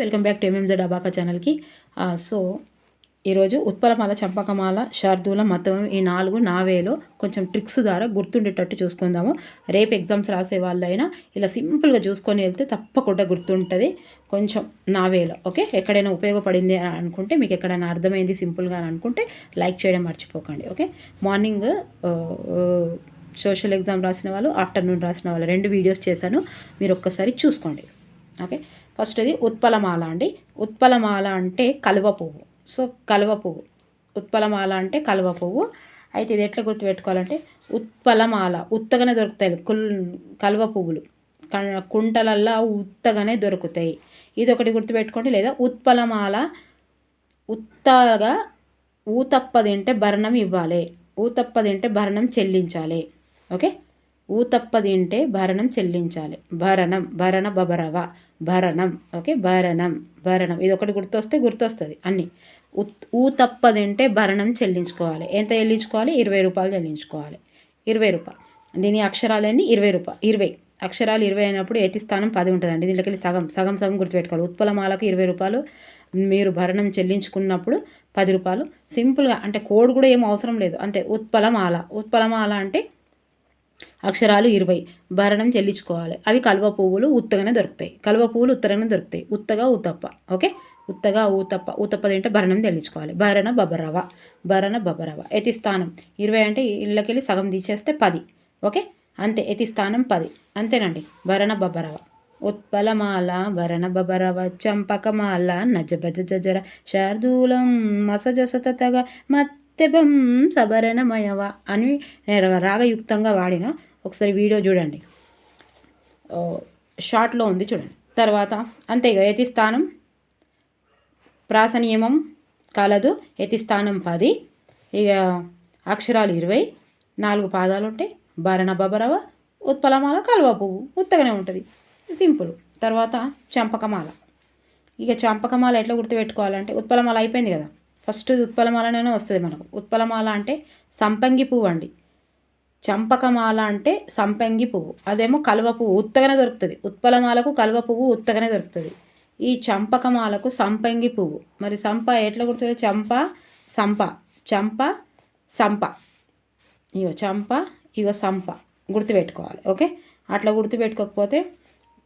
Welcome back to MMZ అబాకా ఛానల్కి. So ఈరోజు ఉత్పలమాల చంపకమాల శార్దూల మతం ఈ నాలుగు నావేలో కొంచెం ట్రిక్స్ ద్వారా గుర్తుండేటట్టు చూసుకుందాము. రేపు ఎగ్జామ్స్ రాసే వాళ్ళైనా ఇలా సింపుల్గా చూసుకొని వెళ్తే తప్పకుండా గుర్తుంటుంది కొంచెం నావేలో. ఓకే? ఎక్కడైనా ఉపయోగపడింది అని అనుకుంటే మీకు ఎక్కడైనా అర్థమైంది సింపుల్గా అని అనుకుంటే లైక్ చేయడం మర్చిపోకండి. ఓకే? మార్నింగ్ సోషల్ ఎగ్జామ్ రాసిన వాళ్ళు ఆఫ్టర్నూన్ రాసిన వాళ్ళు రెండు వీడియోస్ చేశాను. మీరు ఒక్కసారి చూసుకోండి. ఓకే? ఫస్ట్ ఇది ఉత్పలమాల అండి. ఉత్పలమాల అంటే కలువ పువ్వు. సో కలువ పువ్వు. ఉత్పలమాల అంటే కలువ పువ్వు. అయితే ఇది ఎట్లా గుర్తుపెట్టుకోవాలంటే ఉత్పలమాల ఉత్తగానే దొరుకుతాయి. కుల్ కలువ పువ్వులు. క- కుంటలల్లో ఉత్తగానే దొరుకుతాయి. ఇది ఒకటి గుర్తుపెట్టుకోండి. లేదా ఉత్పలమాల ఉత్తగా ఊతప్ప తింటే భరణం ఇవ్వాలి. ఊతప్ప తింటే భరణం చెల్లించాలి. ఓకే? ఊతప్ప తింటే భరణం చెల్లించాలి. భరణం భరణ బబరవ భరణం. ఓకే? భరణం. భరణం. ఇది ఒకటి గుర్తొస్తే గుర్తొస్తుంది అన్నీ. ఉత్ ఊతప్ప తింటే భరణం చెల్లించుకోవాలి. ఎంత చెల్లించుకోవాలి? ఇరవై రూపాయలు చెల్లించుకోవాలి. ఇరవై రూపాయలు. దీని అక్షరాలన్నీ ఇరవై రూపాయలు. ఇరవై. అక్షరాలు ఇరవై అయినప్పుడు ఏతి స్థానం పది ఉంటుందండి. దీంట్లోకి సగం సగం సగం గుర్తుపెట్టుకోవాలి. ఉత్పలమాలకు ఇరవై రూపాయలు. మీరు భరణం చెల్లించుకున్నప్పుడు పది రూపాయలు. సింపుల్గా అంటే కోడ్ కూడా ఏం అవసరం లేదు. అంతే. ఉత్పలమాల. ఉత్పలమాల అంటే అక్షరాలు ఇరవై. భరణం చెల్లించుకోవాలి. అవి కలువ పువ్వులు ఉత్తగానే దొరుకుతాయి. కలువ పువ్వులు ఉత్తగానే దొరుకుతాయి. ఉత్తగా ఉతప్ప ఓకే? ఉత్తగా ఊతప్ప. ఊతప్ప తింటే భరణం చెల్లించుకోవాలి. భరణ బబరవ. భరణ బబరవ. ఎతి స్థానం ఇరవై అంటే ఇళ్ళకెళ్ళి సగం తీసేస్తే పది. ఓకే? అంతే. ఎతి స్థానం పది. అంతేనండి. భరణ బబరవ. ఉత్పలమాల భరణ బబరవ చంపకమాల నజబజ జజర శార్దూలం మసజసతగా మత్ మత్తెబం సబరణమయవ అని నేను రాగయుక్తంగా వాడిన ఒకసారి వీడియో చూడండి. షార్ట్లో ఉంది చూడండి. తర్వాత అంతే ఇక యతి స్థానం ప్రాస నియమం కలదు యతి స్థానం పది ఇక అక్షరాలు ఇరవై నాలుగు పాదాలు ఉంటాయి భరణ బబరవ ఉత్పలమాల కలువ పువ్వు ఉత్తగానే ఉంటుంది. సింపుల్. తర్వాత చంపకమాల. ఇక చంపకమాల ఎట్లా గుర్తుపెట్టుకోవాలంటే ఉత్పలమాల అయిపోయింది కదా. ఫస్ట్ ఉత్పలమాలనే వస్తుంది మనకు. ఉత్పలమాల అంటే సంపంగి పువ్వు అండి. చంపకమాల అంటే సంపంగి పువ్వు. అదేమో కలువ పువ్వు ఉత్తగానే దొరుకుతుంది. ఉత్పలమాలకు కలువ పువ్వు ఉత్తగానే దొరుకుతుంది. ఈ చంపకమాలకు సంపంగి పువ్వు. మరి సంప ఎట్లా గుర్తుంది చంప సంప. చంప సంప. ఇగో చంప ఇగో సంప. గుర్తుపెట్టుకోవాలి ఓకే? అట్లా గుర్తుపెట్టుకోకపోతే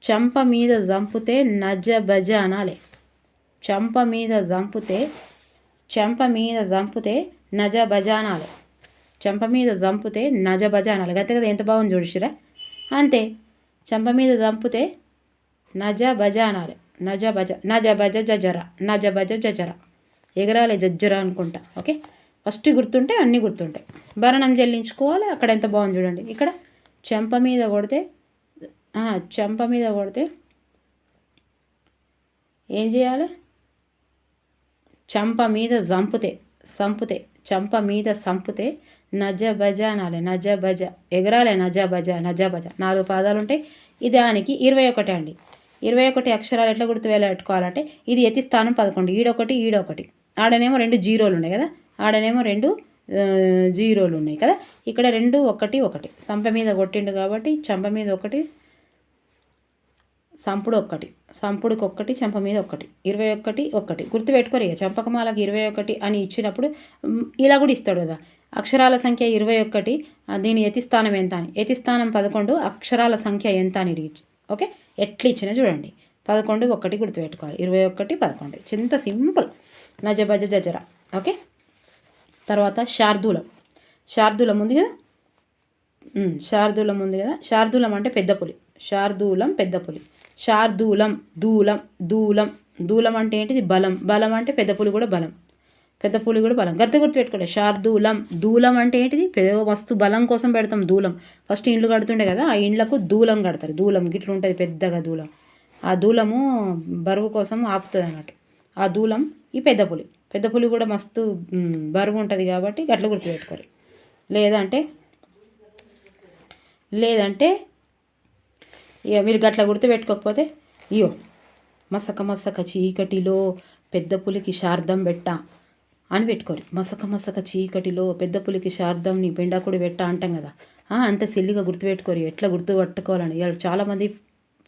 చంప మీద చంపితే నజ బజ అనాలి. చంప మీద చంపితే చెంప మీద చంపితే నజ భజానాలు చెంప మీద చంపితే నజ భజానాలు గత కదా ఎంత బాగుంది చూడసిరా అంతే. చెంప మీద చంపితే నజ భజానాలు నజ భజ నజ భజ జజర నజ భజ జజర. ఎగరాలి జజ్జర అనుకుంటా. ఓకే? ఫస్ట్ గుర్తుంటే అన్నీ గుర్తుంటాయి. భరణం చెల్లించుకోవాలి. అక్కడ ఎంత బాగుంది చూడండి. ఇక్కడ చెంప మీద కొడితే చెంప మీద కొడితే ఏం చేయాలి? చంప మీద జంపుతే సంపుతే చంప మీద సంపుతే నజ బజ అనాలి నజ భజ ఎగరాలే నజ భజ నజ భజ నాలుగు పాదాలు ఉంటాయి. ఇది దానికి ఇరవై ఒకటి అండి. ఇరవై ఒకటి అక్షరాలు ఎట్లా గుర్తు పెట్టుకోవాలంటే ఇది ఎతి స్థానం పదకొండు ఈడొకటి ఈడొకటి. ఆడనేమో రెండు జీరోలు ఉన్నాయి కదా? ఆడనేమో రెండు జీరోలు ఉన్నాయి కదా? ఇక్కడ రెండు ఒకటి ఒకటి. సంప మీద కొట్టిండు కాబట్టి చంప మీద ఒకటి సంపుడు ఒక్కటి సంపుడుకి ఒక్కటి చెంప మీద ఒక్కటి. ఇరవై ఒక్కటి ఒక్కటి గుర్తుపెట్టుకోరు ఇక. చంపకమాలకు ఇరవై ఒకటి అని ఇచ్చినప్పుడు ఇలా కూడా ఇస్తాడు కదా. అక్షరాల సంఖ్య ఇరవై ఒక్కటి దీని యతిస్థానం ఎంత అని. యతిస్థానం పదకొండు అక్షరాల సంఖ్య ఎంత అని ఇచ్చి ఓకే? ఎట్లా ఇచ్చినా చూడండి. పదకొండు ఒకటి గుర్తుపెట్టుకోవాలి. ఇరవై ఒకటి పదకొండు. చింత సింపుల్. నజబజ జజర. ఓకే? తర్వాత శార్దూలం. శార్దూలం ఉంది కదా? శార్దూలం ఉంది కదా? శార్దూలం అంటే పెద్ద పులి. శార్దూలం పెద్ద పులి. శార్దూలం దూలం దూలం దూలం అంటే ఏంటిది? బలం. బలం అంటే పెద్ద పులి కూడా బలం. పెద్ద పులి కూడా బలం. గర్త గుర్తు పెట్టుకోండి శార్దూలం దూలం అంటే ఏంటిది? పెద్ద వస్తు బలం కోసం పెడతాం దూలం. ఫస్ట్ ఇండ్లు కడుతుండే కదా ఆ ఇండ్లకు దూలం కడతారు. దూలం గిట్లు ఉంటుంది పెద్దగా దూలం. ఆ దూలము బరువు కోసం ఆపుతుంది అన్నట్టు. ఆ దూలం ఈ పెద్ద పులి. పెద్ద పులి కూడా మస్తు బరువు ఉంటుంది కాబట్టి గట్ల గుర్తుపెట్టుకోరు. లేదంటే లేదంటే ఇక మీరు గట్ల గుర్తుపెట్టుకోకపోతే ఇయో మసక మసక చీకటిలో పెద్ద పులికి శార్దం పెట్ట అని పెట్టుకోరు. మసక మసక చీకటిలో పెద్ద పులికి శార్దం నీ కూడా పెట్ట అంటాం కదా. అంత సిల్లిగా గుర్తుపెట్టుకోరు. ఎట్లా గుర్తు పట్టుకోవాలని. ఇవాళ చాలామంది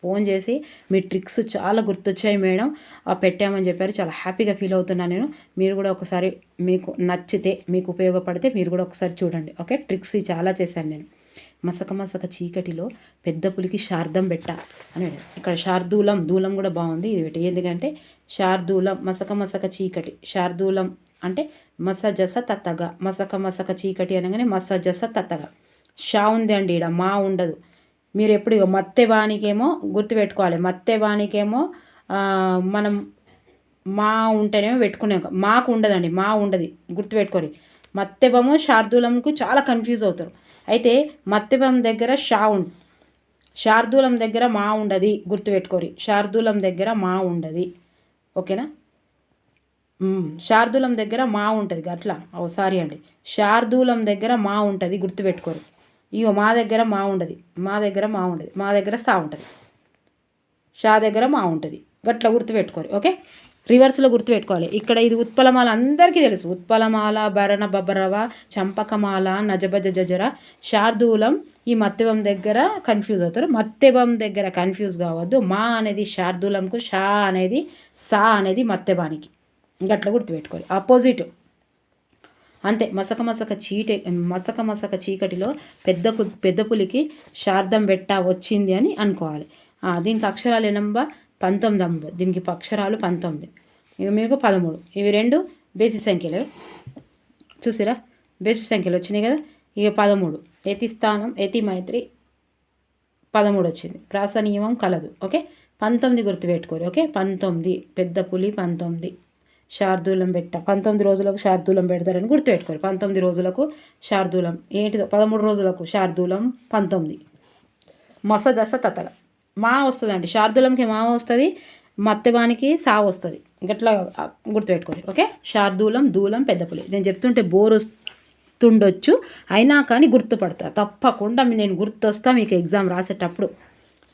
ఫోన్ చేసి మీ ట్రిక్స్ చాలా గుర్తొచ్చాయి మేడం. ఆ పెట్టామని చెప్పారు. చాలా హ్యాపీగా ఫీల్ అవుతున్నాను నేను. మీరు కూడా ఒకసారి మీకు నచ్చితే మీకు ఉపయోగపడితే మీరు కూడా ఒకసారి చూడండి. ఓకే? ట్రిక్స్ చాలా చేశాను నేను. మసక మసక చీకటిలో పెద్ద పులికి శార్దం పెట్ట అని ఇక్కడ శార్దూలం దూలం కూడా బాగుంది ఇది పెట్టి. ఎందుకంటే శార్దూలం మసక మసక చీకటి. శార్దూలం అంటే మస జస తత్తగా మసక మసక చీకటి అనగానే మస జస తత్తగా షా ఉంది అండి ఇక్కడ మా ఉండదు. మీరు ఎప్పుడు ఇగో మత్తె వానికేమో గుర్తుపెట్టుకోవాలి మత్తె వానికేమో మనం మా ఉంటేనేమో పెట్టుకునే మాకు ఉండదండి మా ఉండదు. గుర్తుపెట్టుకోరి మత్తెబము శార్దూలంకు చాలా కన్ఫ్యూజ్ అవుతారు. అయితే మత్తెబం దగ్గర షా ఉం శార్దూలం దగ్గర మా ఉండదు గుర్తుపెట్టుకోరి. శార్దూలం దగ్గర మా ఉండదు. ఓకేనా? శార్దూలం దగ్గర మా ఉంటుంది. అట్లా ఓ సారీ అండి. శార్దూలం దగ్గర మా ఉంటుంది గుర్తుపెట్టుకోరు. ఇగో మా దగ్గర మా ఉండదు. మా దగ్గర మా ఉండదు. మా దగ్గర సా ఉంటుంది. షా దగ్గర మా ఉంటుంది. గట్ల గుర్తుపెట్టుకోరు ఓకే? రివర్స్లో గుర్తుపెట్టుకోవాలి. ఇక్కడ ఇది ఉత్పలమాల అందరికీ తెలుసు. ఉత్పలమాల భరణ బబరవ చంపకమాల నజబజ జజర శార్దూలం ఈ మత్తెబం దగ్గర కన్ఫ్యూజ్ అవుతారు. మత్తెబం దగ్గర కన్ఫ్యూజ్ కావద్దు. మా అనేది శార్దూలంకు షా అనేది సా అనేది మత్తెబానికి గట్ల గుర్తుపెట్టుకోవాలి. ఆపోజిట్ అంతే. మసక మసక చీటే మసక మసక చీకటిలో పెద్ద పెద్ద పులికి శార్దం బెట్ట వచ్చింది అని అనుకోవాలి. దీనికి అక్షరాలు ఎనంబ పంతొమ్మిది అంబ దీనికి అక్షరాలు పంతొమ్మిది. ఇక మీకు పదమూడు. ఇవి రెండు బేసి సంఖ్యలే. చూసిరా? బేసి సంఖ్యలు వచ్చినాయి కదా? ఇక పదమూడు. ఎతి స్థానం ఎతి మైత్రి. పదమూడు వచ్చింది. ప్రాస నియమం కలదు. ఓకే? పంతొమ్మిది గుర్తుపెట్టుకోరు ఓకే? పంతొమ్మిది. పెద్ద పులి పంతొమ్మిది. శార్దూలం పెట్ట. పంతొమ్మిది రోజులకు శార్దూలం పెడతారని గుర్తుపెట్టుకోరు పంతొమ్మిది రోజులకు శార్దూలం. ఏంటిదో? పదమూడు రోజులకు శార్దూలం పంతొమ్మిది. మస దశ తతల. మా వస్తుందండి. శార్దూలంకి మా వస్తుంది మత్తెబానికి సా వస్తుంది. గట్లా గుర్తుపెట్టుకోండి ఓకే? శార్దూలం దూలం పెద్ద పులి నేను చెప్తుంటే బోర్ వస్తుండొచ్చు అయినా కానీ గుర్తుపడతా. తప్పకుండా నేను గుర్తొస్తా మీకు ఎగ్జామ్ రాసేటప్పుడు.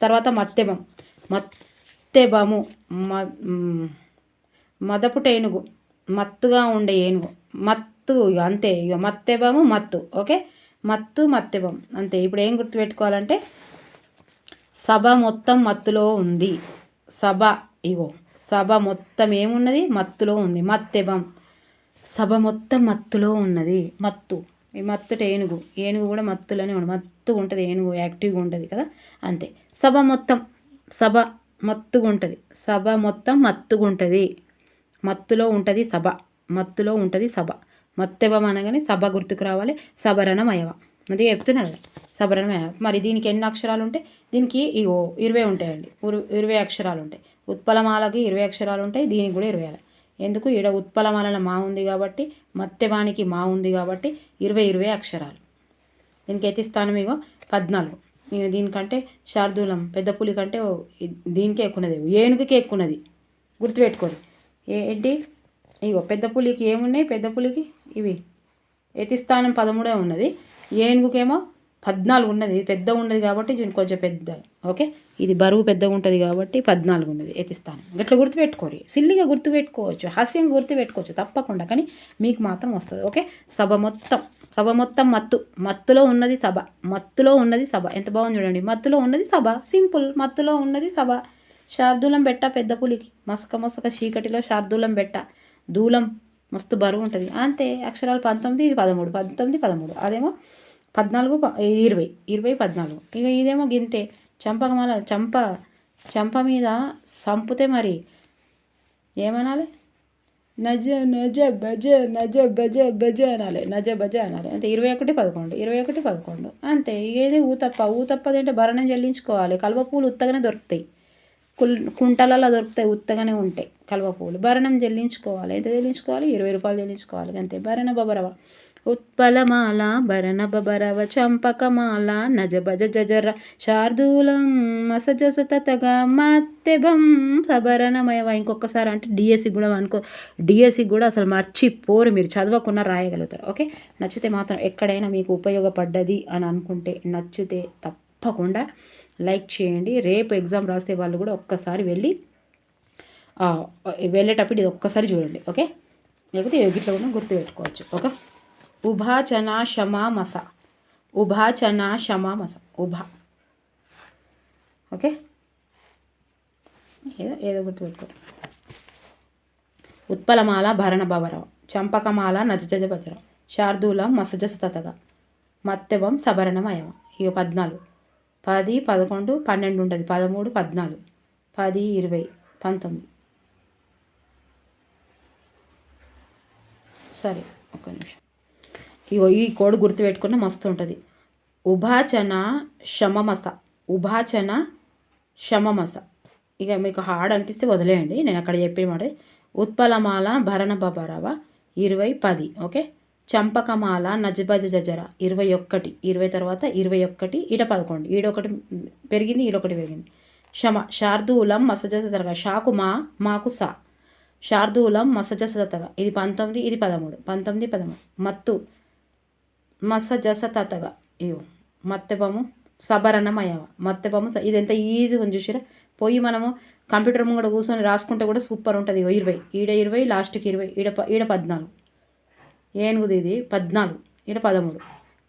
తర్వాత మత్తెబం మత్తెబము మ మదపుట ఏనుగు. మత్తుగా ఉండే ఏనుగు. మత్తు ఇక అంతే ఇక మత్తెబము మత్తు ఓకే? మత్తు మత్తెబం అంతే. ఇప్పుడు ఏం గుర్తుపెట్టుకోవాలంటే సభ మొత్తం మత్తులో ఉంది. సభ ఇగో సభ మొత్తం ఏమున్నది? మత్తులో ఉంది. మత్తెబం సభ మొత్తం మత్తులో ఉన్నది. మత్తు. ఈ మత్తుట ఏనుగు. ఏనుగు కూడా మత్తులోనే ఉండదు మత్తుగా ఉంటుంది. ఏనుగు యాక్టివ్గా ఉంటుంది కదా? అంతే. సభ మొత్తం సభ మత్తుగా ఉంటుంది. సభ మొత్తం మత్తుగా ఉంటుంది. మత్తులో ఉంటుంది సభ. మత్తులో ఉంటుంది సభ. మత్తెబం అనగానే సభ గుర్తుకు రావాలి. సభరణమయవ అది చెప్తున్నా కదా సబరమే. మరి దీనికి ఎన్ని అక్షరాలు ఉంటాయి దీనికి ఇగో ఇరవై ఉంటాయండి. ఇరవై అక్షరాలు ఉంటాయి. ఉత్పలమాలకి ఇరవై అక్షరాలు ఉంటాయి. దీనికి కూడా ఇరవై ఎందుకు? ఈడ ఉత్పలమాల మా ఉంది కాబట్టి మత్తెవానికి మా ఉంది కాబట్టి ఇరవై ఇరవై అక్షరాలు. దీనికి అయితే స్థానం ఇగో పద్నాలుగు. దీనికంటే శార్దూలం పెద్ద పులి కంటే ఓ- దీనికే ఎక్కున్నది ఏనుగుకే ఎక్కున్నది గుర్తుపెట్టుకోండి. ఏంటి? ఇగో పెద్ద పులికి ఏమున్నాయి? పెద్ద పులికి ఇవి. యతిస్థానం పదమూడే ఉన్నది. ఏనుగుకేమో పద్నాలుగు ఉన్నది. పెద్దగా ఉన్నది కాబట్టి దీనికి కొంచెం పెద్ద. ఓకే? ఇది బరువు పెద్దగా ఉంటుంది కాబట్టి పద్నాలుగు ఉన్నది. ఎతి స్థానం. గట్లా గుర్తుపెట్టుకోరు. సిల్లిగా గుర్తుపెట్టుకోవచ్చు. హాస్యంగా గుర్తుపెట్టుకోవచ్చు. తప్పకుండా. కానీ మీకు మాత్రం వస్తుంది. ఓకే? సభ మొత్తం. సభ మొత్తం మత్తు. మత్తులో ఉన్నది సభ. మత్తులో ఉన్నది సభ. ఎంత బాగుంది చూడండి. మత్తులో ఉన్నది సభ. సింపుల్. మత్తులో ఉన్నది సభ. శార్దూలం బెట్ట పెద్ద పులికి. మసక మసక చీకటిలో శార్దూలం బెట్ట. దూలం మస్తు బరువు ఉంటుంది. అంతే అక్షరాలు పంతొమ్మిది ఇవి పదమూడు పంతొమ్మిది పదమూడు. అదేమో పద్నాలుగు ప- ఇరవై ఇరవై పద్నాలుగు. ఇక ఇదేమో గింతే. చంపకమాల చంప చంప మీద సంపుతే మరి ఏమనాలి? నజ నజ బజ నజ బజ బజ అనాలి. నజ బజ అనాలి. అంతే ఇరవై ఒకటి పదకొండు. ఇరవై ఒకటి పదకొండు. అంతే ఏది ఊతప్ప ఊతప్ప అంటే భరణం చెల్లించుకోవాలి. కలువ పూలు ఉత్తగానే దొరుకుతాయి. కుల్ కుంటలలో దొరుకుతాయి ఉత్తగానే ఉంటాయి కలువ పూలు. భరణం చెల్లించుకోవాలి ఎంత చెల్లించుకోవాలి ఇరవై రూపాయలు చెల్లించుకోవాలి అంతే. భరణ బబరవ. ఉత్పలమాల భరణ బబరవ చంపకమాల నజ భజ జజర శార్దూలం మసజ తతగా మత్తెబం సభరణమయవ. ఇంకొకసారి అంటే డిఎస్సి కూడా అనుకో డిఎస్సి కూడా అసలు మర్చిపోరు మీరు. చదవకుండా రాయగలుగుతారు. ఓకే? నచ్చితే మాత్రం ఎక్కడైనా మీకు ఉపయోగపడ్డది అని అనుకుంటే నచ్చితే తప్పకుండా లైక్ చేయండి. రేపు ఎగ్జామ్ రాసే వాళ్ళు కూడా ఒక్కసారి వెళ్ళి వెళ్ళేటప్పుడు ఇది ఒక్కసారి చూడండి ఓకే? లేకపోతే ఎగిట్లో కూడా గుర్తుపెట్టుకోవచ్చు ఓకే? ఉభాచన క్షమామస మస. ఉభాచన క్షమామస ఉభ ఉభా. ఓకే? ఏదో ఏదో గుర్తుపెట్టుకోండి. ఉత్పలమాల భరణ భవరం. చంపకమాల నజజజ భజరం. శార్దూల మసజ సతతగా. మత్తెవం సభరణమయం ఇక పద్నాలుగు. పది పదకొండు పన్నెండు ఉంటుంది. పదమూడు పద్నాలుగు. పది ఇరవై పంతొమ్మిది. సరే ఒక్క నిమిషం. ఇగో ఈ కోడ్ గుర్తుపెట్టుకున్న మస్తు ఉంటుంది. ఉభాచన శమమస. ఉభాచన శమమస. ఇక మీకు హార్డ్ అనిపిస్తే వదిలేయండి. నేను అక్కడ చెప్పే మాట. ఉత్పలమాల భరణ బబరవ. ఇరవై పది. ఓకే? చంపకమాల నజబజ జజర ఇరవై ఒక్కటి ఇరవై తర్వాత ఇరవై ఒక్కటి ఈడ పదకొండు ఈడొకటి పెరిగింది ఈడొకటి పెరిగింది. శమ శార్దూలం మసజసతరగా షాకు మా మాకు సా. శార్దూలం మసజసతగా ఇది పంతొమ్మిది ఇది పదమూడు. పంతొమ్మిది పదమూడు. మత్తు మసజసతగా ఇయో మత్తెపము సబరణమయవ మత్తెపము స- ఇది ఎంత ఈజీగా ఉంది చూసిరా? పోయి మనము కంప్యూటర్ ముంగడ కూర్చొని రాసుకుంటే కూడా సూపర్ ఉంటుంది. ఇగో ఇరవై. ఈడ ఇరవై లాస్ట్కి ఇరవై. ఈడ ఈడ పద్నాలుగు. ఏనుగుది ఇది? పద్నాలుగు. ఈడ పదమూడు.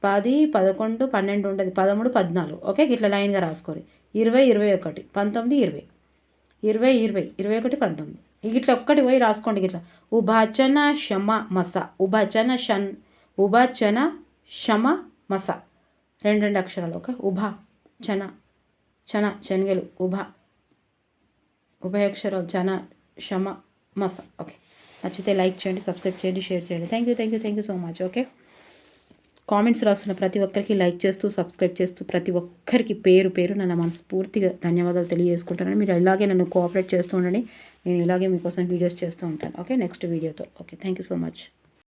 పది పదకొండు పన్నెండు ఉంటుంది పదమూడు పద్నాలుగు. ఓకే ఇట్లా లైన్గా రాసుకోరు. ఇరవై ఇరవై ఒకటి. పంతొమ్మిది ఇరవై. ఇరవై ఇరవై. ఇరవై ఒకటి పంతొమ్మిది. ఇట్లా ఒక్కటి పోయి రాసుకోండి ఇట్లా ఉభాచన శమ మస. ఉభాచన షన్ ఉభాచన శమ మస. రెండు రెండు అక్షరాలు. ఓకే? ఉభా చన చన శనగలు. ఉభ. ఉభయాక్షరాలు చన శమ మస. ఓకే. నచ్చితే లైక్ చేయండి సబ్స్క్రైబ్ చేయండి షేర్ చేయండి. Thank you thank you thank you so much okay comments రాస్తున్న ప్రతి ఒక్కరికి లైక్ చేస్తూ సబ్స్క్రైబ్ చేస్తూ ప్రతి ఒక్కరికి పేరు పేరు నన్ను మనస్ఫూర్తిగా ధన్యవాదాలు తెలియజేసుకుంటానని మీరు ఇలాగే నన్ను కోఆపరేట్ చేస్తూ ఉండండి. నేను ఇలాగే మీకోసం వీడియోస్ చేస్తూ ఉంటాను ఓకే నెక్స్ట్ వీడియోతో okay thank you so much